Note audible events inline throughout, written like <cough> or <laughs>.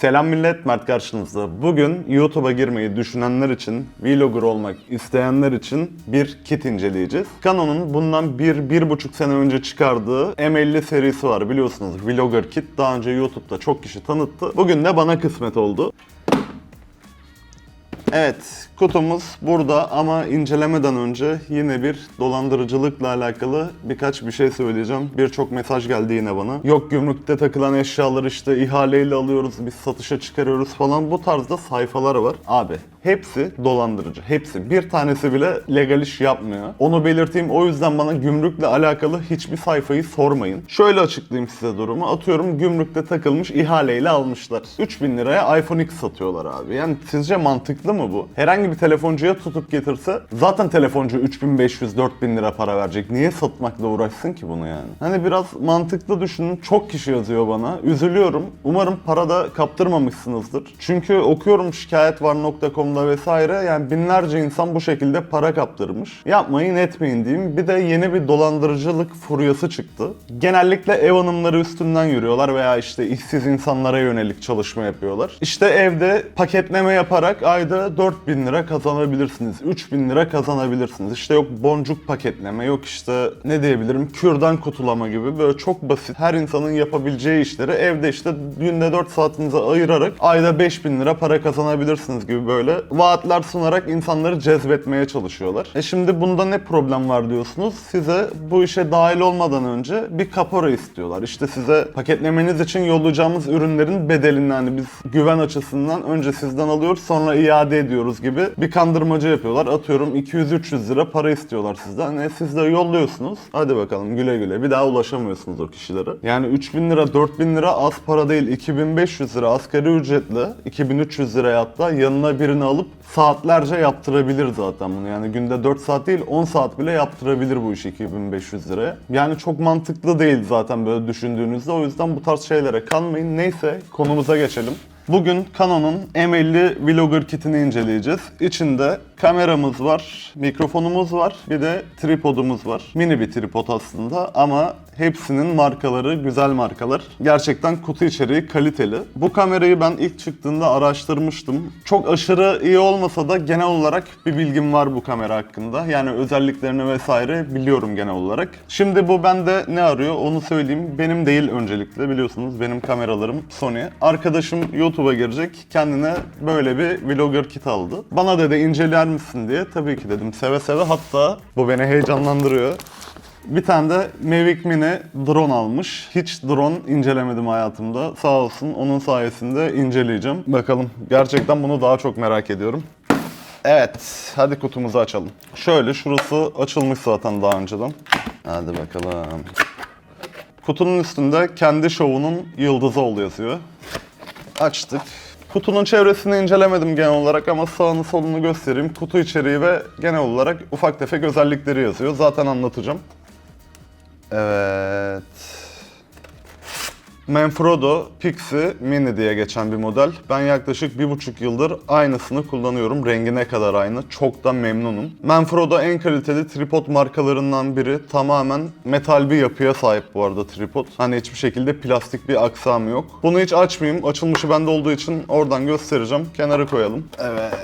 Selam millet, Mert karşınızda. Bugün YouTube'a girmeyi düşünenler için, vlogger olmak isteyenler için bir kit inceleyeceğiz. Canon'un bundan bir, bir buçuk sene önce çıkardığı M50 serisi var biliyorsunuz. Vlogger kit daha önce YouTube'da çok kişi tanıttı. Bugün de bana kısmet oldu. Evet, kutumuz burada ama incelemeden önce yine bir dolandırıcılıkla alakalı birkaç bir şey söyleyeceğim. Birçok mesaj geldi yine bana. Yok gümrükte takılan eşyaları işte ihaleyle alıyoruz, biz satışa çıkarıyoruz falan bu tarzda sayfalar var. Abi hepsi dolandırıcı, hepsi. Bir tanesi bile legal iş yapmıyor. Onu belirteyim o yüzden bana gümrükle alakalı hiçbir sayfayı sormayın. Şöyle açıklayayım size durumu. Atıyorum gümrükte takılmış ihaleyle almışlar. 3000 liraya iPhone X satıyorlar abi. Yani sizce mantıklı mı bu? Herhangi bir telefoncuya tutup getirse zaten telefoncu 3500-4000 lira para verecek. Niye satmakla uğraşsın ki bunu yani? Hani biraz mantıklı düşünün. Çok kişi yazıyor bana. Üzülüyorum. Umarım para da kaptırmamışsınızdır. Çünkü okuyorum şikayetvar.com'da vesaire yani binlerce insan bu şekilde para kaptırmış. Yapmayın etmeyin diyeyim. Bir de yeni bir dolandırıcılık furyası çıktı. Genellikle ev hanımları üstünden yürüyorlar veya işte işsiz insanlara yönelik çalışma yapıyorlar. İşte evde paketleme yaparak ayda 4000 lira kazanabilirsiniz. 3000 lira kazanabilirsiniz. İşte yok boncuk paketleme, yok işte ne diyebilirim kürdan kutulama gibi böyle çok basit her insanın yapabileceği işleri evde işte günde 4 saatinizi ayırarak ayda 5000 lira para kazanabilirsiniz gibi böyle vaatler sunarak insanları cezbetmeye çalışıyorlar. E şimdi bunda ne problem var diyorsunuz? Size bu işe dahil olmadan önce bir kapora istiyorlar. İşte size paketlemeniz için yollayacağımız ürünlerin bedelini hani biz güven açısından önce sizden alıyoruz sonra iade ediyoruz gibi bir kandırmaca yapıyorlar. Atıyorum 200-300 lira para istiyorlar sizden. E siz de yolluyorsunuz. Hadi bakalım güle güle. Bir daha ulaşamıyorsunuz o kişilere. Yani 3000 lira 4000 lira az para değil. 2500 lira asgari ücretle 2300 liraya hatta yanına birini alıp saatlerce yaptırabilir zaten bunu. Yani günde 4 saat değil 10 saat bile yaptırabilir bu işi 2500 liraya. Yani çok mantıklı değil zaten böyle düşündüğünüzde. O yüzden bu tarz şeylere kanmayın. Neyse konumuza geçelim. Bugün Canon'un M50 Vlogger kitini inceleyeceğiz. İçinde kameramız var, mikrofonumuz var, bir de tripodumuz var. Mini bir tripod aslında ama hepsinin markaları güzel markalar. Gerçekten kutu içeriği kaliteli. Bu kamerayı ben ilk çıktığında araştırmıştım. Çok aşırı iyi olmasa da genel olarak bir bilgim var bu kamera hakkında. Yani özelliklerini vesaire biliyorum genel olarak. Şimdi bu bende ne arıyor onu söyleyeyim. Benim değil öncelikle biliyorsunuz benim kameralarım Sony. Arkadaşım YouTube'a girecek kendine böyle bir vlogger kit aldı. Bana dedi inceler misin diye tabii ki dedim seve seve hatta bu beni heyecanlandırıyor. Bir tane de Mavic Mini drone almış. Hiç drone incelemedim hayatımda. Sağ olsun onun sayesinde inceleyeceğim. Bakalım gerçekten bunu daha çok merak ediyorum. Evet, hadi kutumuzu açalım. Şöyle şurası açılmış zaten daha önceden. Hadi bakalım. Kutunun üstünde kendi şovunun yıldızı ol yazıyor. Açtık. Kutunun çevresini incelemedim genel olarak ama sağını solunu göstereyim. Kutu içeriği ve genel olarak ufak tefek özellikleri yazıyor. Zaten anlatacağım. Evet. Manfrotto Pixie Mini diye geçen bir model. Ben yaklaşık bir buçuk yıldır aynısını kullanıyorum. Rengi ne kadar aynı. Çok da memnunum. Manfrotto en kaliteli tripod markalarından biri. Tamamen metal bir yapıya sahip bu arada tripod. Hani hiçbir şekilde plastik bir aksamı yok. Bunu hiç açmayayım. Açılmışı bende olduğu için oradan göstereceğim. Kenara koyalım. Evet.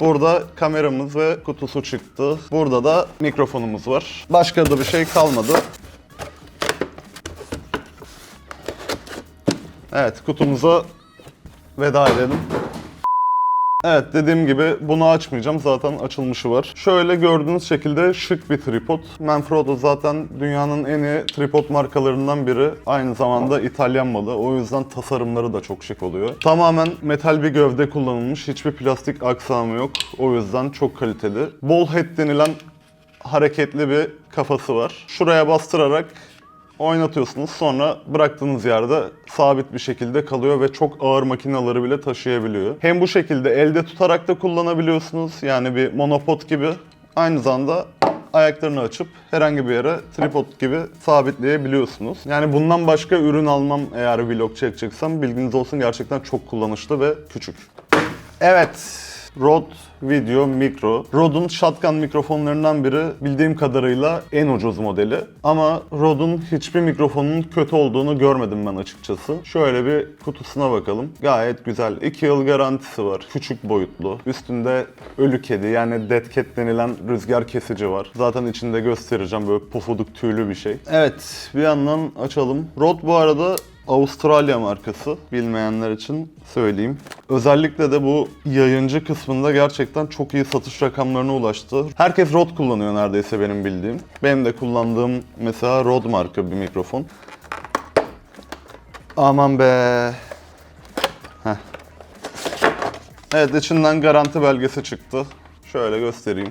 Burada kameramız ve kutusu çıktı. Burada da mikrofonumuz var. Başka da bir şey kalmadı. Evet kutumuza veda edelim. Evet dediğim gibi bunu açmayacağım zaten açılmışı var. Şöyle gördüğünüz şekilde şık bir tripod. Manfrotto zaten dünyanın en iyi tripod markalarından biri. Aynı zamanda İtalyan malı. O yüzden tasarımları da çok şık oluyor. Tamamen metal bir gövde kullanılmış. Hiçbir plastik aksamı yok. O yüzden çok kaliteli. Ball head denilen hareketli bir kafası var. Şuraya bastırarak oynatıyorsunuz. Sonra bıraktığınız yerde sabit bir şekilde kalıyor ve çok ağır makineleri bile taşıyabiliyor. Hem bu şekilde elde tutarak da kullanabiliyorsunuz. Yani bir monopod gibi. Aynı zamanda ayaklarını açıp herhangi bir yere tripod gibi sabitleyebiliyorsunuz. Yani bundan başka ürün almam eğer vlog çekeceksem bilginiz olsun gerçekten çok kullanışlı ve küçük. Evet. Rode Video Micro. Rode'un shotgun mikrofonlarından biri bildiğim kadarıyla en ucuz modeli. Ama Rode'un hiçbir mikrofonun kötü olduğunu görmedim ben açıkçası. Şöyle bir kutusuna bakalım. Gayet güzel. 2 yıl garantisi var. Küçük boyutlu. Üstünde ölü kedi yani dead cat denilen rüzgar kesici var. Zaten içinde göstereceğim böyle pufuduk tüylü bir şey. Evet bir yandan açalım. Rode bu arada Avustralya markası bilmeyenler için söyleyeyim. Özellikle de bu yayıncı kısmında gerçekten çok iyi satış rakamlarına ulaştı. Herkes Rode kullanıyor neredeyse benim bildiğim. Benim de kullandığım mesela Rode marka bir mikrofon. Aman be. Heh. Evet içinden garanti belgesi çıktı. Şöyle göstereyim.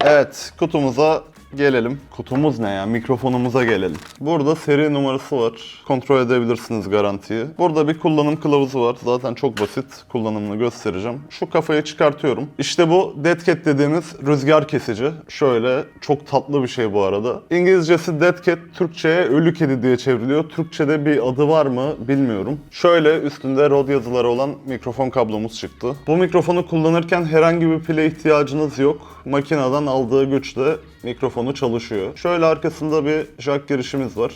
Evet, kutumuza gelelim. Kutumuz ne ya? Mikrofonumuza gelelim. Burada seri numarası var. Kontrol edebilirsiniz garantiyi. Burada bir kullanım kılavuzu var. Zaten çok basit. Kullanımını göstereceğim. Şu kafayı çıkartıyorum. İşte bu Dead Cat dediğimiz rüzgar kesici. Şöyle çok tatlı bir şey bu arada. İngilizcesi Dead Cat, Türkçe'ye ölü kedi diye çevriliyor. Türkçe'de bir adı var mı bilmiyorum. Şöyle üstünde Rode yazıları olan mikrofon kablomuz çıktı. Bu mikrofonu kullanırken herhangi bir pile ihtiyacınız yok. Makineden aldığı güçle mikrofonu çalışıyor. Şöyle arkasında bir jack girişimiz var.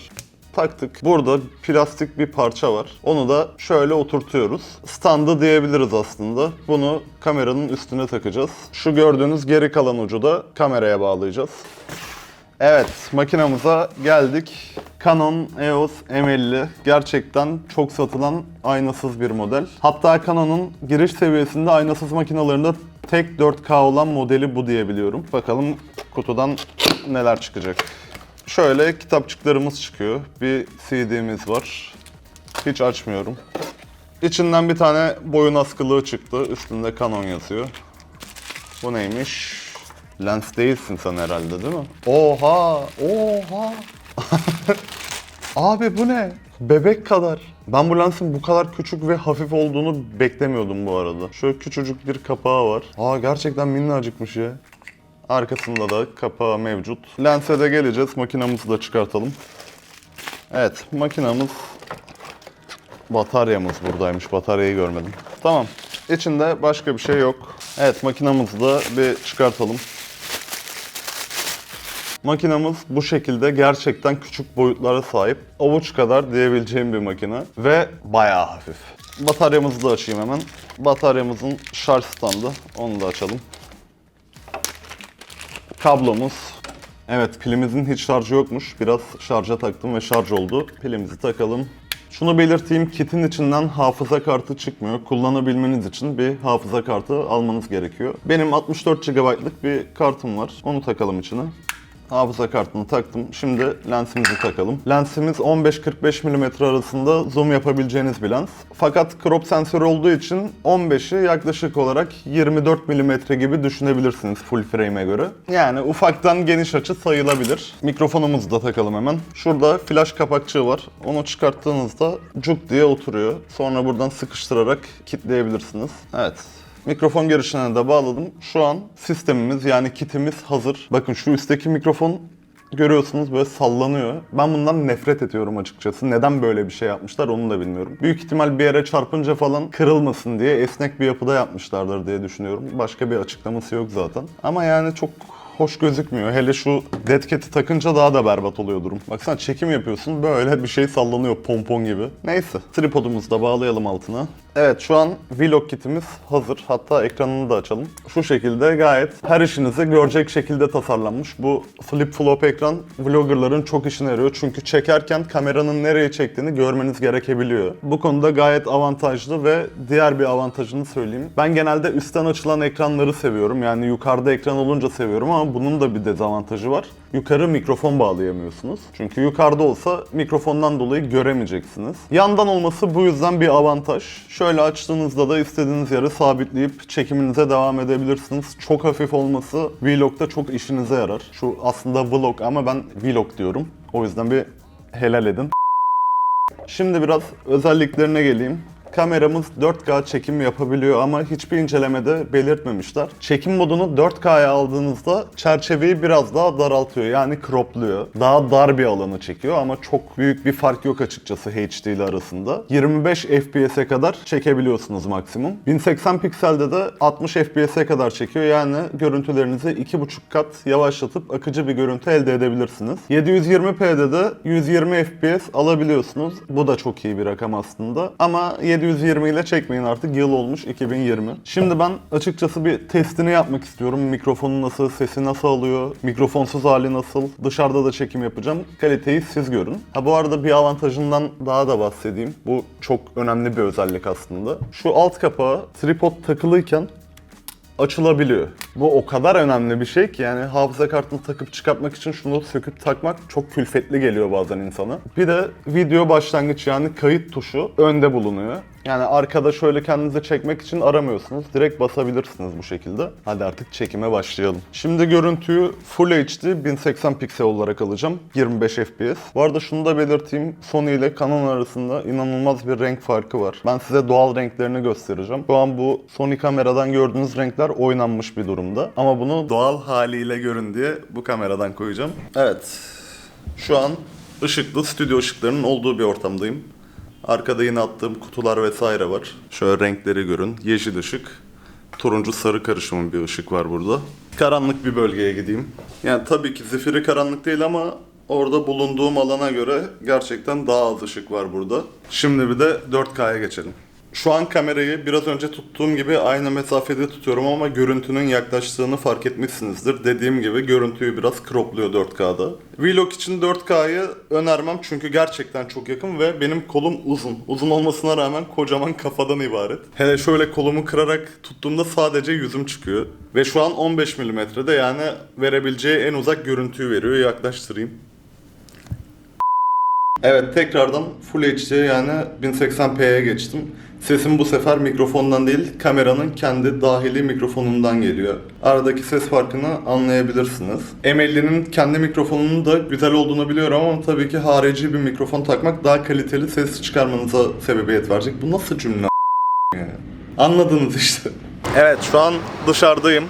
Taktık. Burada plastik bir parça var. Onu da şöyle oturtuyoruz. Standı diyebiliriz aslında. Bunu kameranın üstüne takacağız. Şu gördüğünüz geri kalan ucu da kameraya bağlayacağız. Evet, makinamıza geldik. Canon EOS M50 gerçekten çok satılan aynasız bir model. Hatta Canon'un giriş seviyesinde aynasız makinalarında tek 4K olan modeli bu diyebiliyorum. Bakalım kutudan neler çıkacak. Şöyle kitapçıklarımız çıkıyor. Bir CD'miz var. Hiç açmıyorum. İçinden bir tane boyun askılığı çıktı. Üstünde Canon yazıyor. Bu neymiş? Lens değilsin sen herhalde değil mi? Oha! Oha! <laughs> Abi bu ne? Bebek kadar. Ben bu lensin bu kadar küçük ve hafif olduğunu beklemiyordum bu arada. Şöyle küçücük bir kapağı var. Aa gerçekten minnacıkmış ya. Arkasında da kapağı mevcut. Lense de geleceğiz. Makinamızı da çıkartalım. Evet, makinamız Bataryamız buradaymış. Bataryayı görmedim. Tamam. İçinde başka bir şey yok. Evet makinamızı da bir çıkartalım. Makinamız bu şekilde gerçekten küçük boyutlara sahip. Avuç kadar diyebileceğim bir makine. Ve bayağı hafif. Bataryamızı da açayım hemen. Bataryamızın şarj standı. Onu da açalım. Kablomuz. Evet pilimizin hiç şarjı yokmuş. Biraz şarja taktım ve şarj oldu. Pilimizi takalım. Şunu belirteyim, kitin içinden hafıza kartı çıkmıyor. Kullanabilmeniz için bir hafıza kartı almanız gerekiyor. Benim 64 GB'lık bir kartım var. Onu takalım içine. Hafıza kartını taktım. Şimdi lensimizi takalım. Lensimiz 15-45 mm arasında zoom yapabileceğiniz bir lens. Fakat crop sensörü olduğu için 15'i yaklaşık olarak 24 mm gibi düşünebilirsiniz full frame'e göre. Yani ufaktan geniş açı sayılabilir. Mikrofonumuzu da takalım hemen. Şurada flash kapakçığı var. Onu çıkarttığınızda cuk diye oturuyor. Sonra buradan sıkıştırarak kilitleyebilirsiniz. Evet. Mikrofon girişine de bağladım. Şu an sistemimiz yani kitimiz hazır. Bakın şu üstteki mikrofon görüyorsunuz böyle sallanıyor. Ben bundan nefret ediyorum açıkçası. Neden böyle bir şey yapmışlar onu da bilmiyorum. Büyük ihtimal bir yere çarpınca falan kırılmasın diye esnek bir yapıda yapmışlardır diye düşünüyorum. Başka bir açıklaması yok zaten. Ama yani çok hoş gözükmüyor. Hele şu dead cat'i takınca daha da berbat oluyor durum. Baksana çekim yapıyorsun böyle bir şey sallanıyor pompon gibi. Neyse tripodumuzu da bağlayalım altına. Evet şu an vlog kitimiz hazır. Hatta ekranını da açalım. Şu şekilde gayet her işinizi görecek şekilde tasarlanmış. Bu flip flop ekran vloggerların çok işine yarıyor. Çünkü çekerken kameranın nereye çektiğini görmeniz gerekebiliyor. Bu konuda gayet avantajlı ve diğer bir avantajını söyleyeyim. Ben genelde üstten açılan ekranları seviyorum. Yani yukarıda ekran olunca seviyorum ama bunun da bir dezavantajı var. Yukarı mikrofon bağlayamıyorsunuz. Çünkü yukarıda olsa mikrofondan dolayı göremeyeceksiniz. Yandan olması bu yüzden bir avantaj. Şöyle açtığınızda da istediğiniz yere sabitleyip çekiminize devam edebilirsiniz. Çok hafif olması vlogda çok işinize yarar. Şu aslında vlog ama ben vlog diyorum. O yüzden bir helal edin. Şimdi biraz özelliklerine geleyim. Kameramız 4K çekim yapabiliyor ama hiçbir incelemede belirtmemişler. Çekim modunu 4K'ya aldığınızda çerçeveyi biraz daha daraltıyor yani cropluyor. Daha dar bir alanı çekiyor ama çok büyük bir fark yok açıkçası HD ile arasında. 25 FPS'e kadar çekebiliyorsunuz maksimum. 1080 pikselde de 60 FPS'e kadar çekiyor yani görüntülerinizi 2.5 kat yavaşlatıp akıcı bir görüntü elde edebilirsiniz. 720p'de de 120 FPS alabiliyorsunuz. Bu da çok iyi bir rakam aslında. Ama 720 ile çekmeyin artık yıl olmuş 2020. Şimdi ben açıkçası bir testini yapmak istiyorum. Mikrofonu nasıl, sesi nasıl alıyor, mikrofonsuz hali nasıl, dışarıda da çekim yapacağım. Kaliteyi siz görün. Ha bu arada bir avantajından daha da bahsedeyim. Bu çok önemli bir özellik aslında. Şu alt kapağı tripod takılıyken açılabiliyor. Bu o kadar önemli bir şey ki yani hafıza kartını takıp çıkartmak için şunu söküp takmak çok külfetli geliyor bazen insana. Bir de video başlangıç yani kayıt tuşu önde bulunuyor. Yani arkada şöyle kendinizi çekmek için aramıyorsunuz. Direkt basabilirsiniz bu şekilde. Hadi artık çekime başlayalım. Şimdi görüntüyü Full HD 1080 piksel olarak alacağım. 25 FPS. Bu arada şunu da belirteyim. Sony ile Canon arasında inanılmaz bir renk farkı var. Ben size doğal renklerini göstereceğim. Şu an bu Sony kameradan gördüğünüz renkler oynanmış bir durumda. Ama bunu doğal haliyle görün diye bu kameradan koyacağım. Evet. Şu an ışıklı stüdyo ışıklarının olduğu bir ortamdayım. Arkada yine attığım kutular vesaire var. Şöyle renkleri görün. Yeşil ışık, turuncu sarı karışımı bir ışık var burada. Karanlık bir bölgeye gideyim. Yani tabii ki zifiri karanlık değil ama orada bulunduğum alana göre gerçekten daha az ışık var burada. Şimdi bir de 4K'ya geçelim. Şu an kamerayı biraz önce tuttuğum gibi aynı mesafede tutuyorum ama görüntünün yaklaştığını fark etmişsinizdir. Dediğim gibi görüntüyü biraz cropluyor 4K'da. Vlog için 4K'yı önermem çünkü gerçekten çok yakın ve benim kolum uzun. Uzun olmasına rağmen kocaman kafadan ibaret. Hele şöyle kolumu kırarak tuttuğumda sadece yüzüm çıkıyor. Ve şu an 15 milimetrede yani verebileceği en uzak görüntüyü veriyor. Yaklaştırayım. Evet tekrardan Full HD yani 1080p'ye geçtim. Sesim bu sefer mikrofondan değil kameranın kendi dahili mikrofonundan geliyor. Aradaki ses farkını anlayabilirsiniz. M50'nin kendi mikrofonunun da güzel olduğunu biliyorum ama tabii ki harici bir mikrofon takmak daha kaliteli ses çıkarmanıza sebebiyet verecek. Bu nasıl cümle? Anladınız işte. Evet şu an dışarıdayım.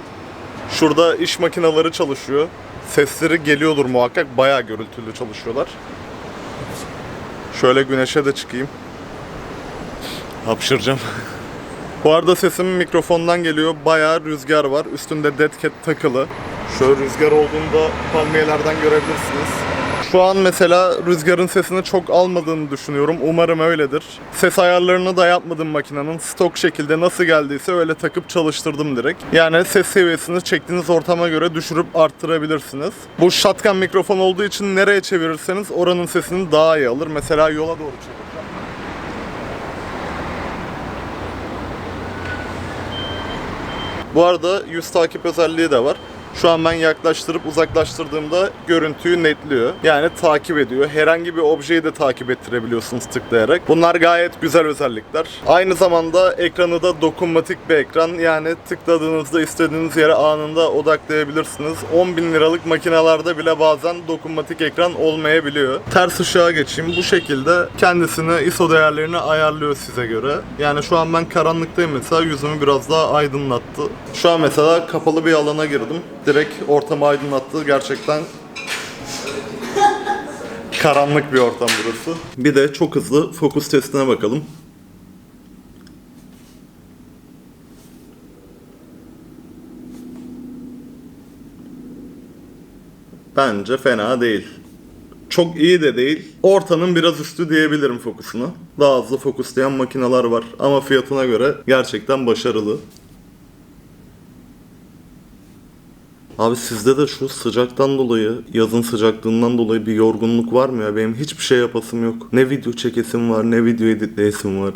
Şurada iş makineleri çalışıyor. Sesleri geliyordur muhakkak. Bayağı gürültülü çalışıyorlar. Şöyle güneşe de çıkayım. Hapşıracağım. <laughs> Bu arada sesim mikrofondan geliyor. Bayağı rüzgar var. Üstünde dead cat takılı. Şöyle rüzgar olduğunda palmiyelerden görebilirsiniz. Şu an mesela rüzgarın sesini çok almadığını düşünüyorum. Umarım öyledir. Ses ayarlarını da yapmadım makinenin. Stok şekilde nasıl geldiyse öyle takıp çalıştırdım direkt. Yani ses seviyesini çektiğiniz ortama göre düşürüp arttırabilirsiniz. Bu shotgun mikrofon olduğu için nereye çevirirseniz oranın sesini daha iyi alır. Mesela yola doğru çevireceğim. Bu arada yüz takip özelliği de var. Şu an ben yaklaştırıp uzaklaştırdığımda görüntüyü netliyor. Yani takip ediyor. Herhangi bir objeyi de takip ettirebiliyorsunuz tıklayarak. Bunlar gayet güzel özellikler. Aynı zamanda ekranı da dokunmatik bir ekran. Yani tıkladığınızda istediğiniz yere anında odaklayabilirsiniz. 10 bin liralık makinalarda bile bazen dokunmatik ekran olmayabiliyor. Ters ışığa geçeyim. Bu şekilde kendisini ISO değerlerini ayarlıyor size göre. Yani şu an ben karanlıktayım mesela yüzümü biraz daha aydınlattı. Şu an mesela kapalı bir alana girdim. Direkt ortamı aydınlattı. Gerçekten karanlık bir ortam burası. Bir de çok hızlı fokus testine bakalım. Bence fena değil. Çok iyi de değil. Ortanın biraz üstü diyebilirim fokusunu. Daha hızlı fokuslayan makineler var ama fiyatına göre gerçekten başarılı. Abi sizde de şu sıcaktan dolayı, yazın sıcaklığından dolayı bir yorgunluk var mı ya? Benim hiçbir şey yapasım yok. Ne video çekesim var, ne video editleyesim var.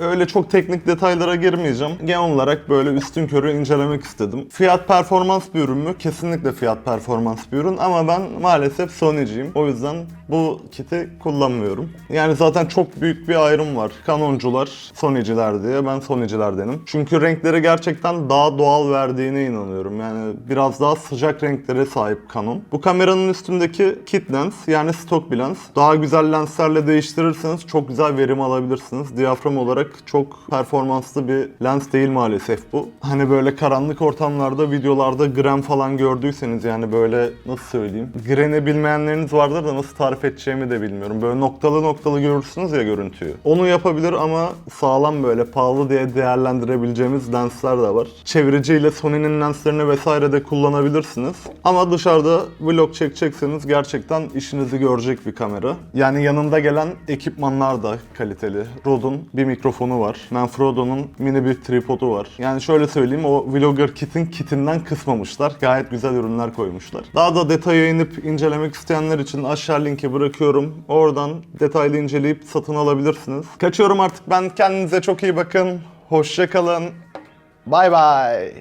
Öyle çok teknik detaylara girmeyeceğim. Genel olarak böyle üstün körü incelemek istedim. Fiyat performans bir ürün mü? Kesinlikle fiyat performans bir ürün ama ben maalesef Sony'ciyim. O yüzden bu kiti kullanmıyorum. Yani zaten çok büyük bir ayrım var. Canoncular, Sony'ciler diye. Ben Sony'cilerdenim. Çünkü renkleri gerçekten daha doğal verdiğine inanıyorum. Yani biraz daha sıcak renklere sahip Canon. Bu kameranın üstündeki kit lens yani stok bir lens. Daha güzel lenslerle değiştirirseniz çok güzel verim alabilirsiniz. Diyafram olarak çok performanslı bir lens değil maalesef bu. Hani böyle karanlık ortamlarda videolarda gram falan gördüyseniz yani böyle nasıl söyleyeyim. Gren'i bilmeyenleriniz vardır da nasıl tarif edeceğimi de bilmiyorum. Böyle noktalı noktalı görürsünüz ya görüntüyü. Onu yapabilir ama sağlam böyle pahalı diye değerlendirebileceğimiz lensler de var. Çeviriciyle Sony'nin lenslerini vesaire de kullanabilirsiniz. Ama dışarıda vlog çekecekseniz gerçekten işinizi görecek bir kamera. Yani yanında gelen ekipmanlar da kaliteli. Rode'un bir mikrofonu var. Manfrotto'nun mini bir tripodu var. Yani şöyle söyleyeyim o vlogger kitin kitinden kısmamışlar. Gayet güzel ürünler koymuşlar. Daha da detaya inip incelemek isteyenler için aşağı linki bırakıyorum. Oradan detaylı inceleyip satın alabilirsiniz. Kaçıyorum artık ben. Kendinize çok iyi bakın. Hoşça kalın. Bay bay.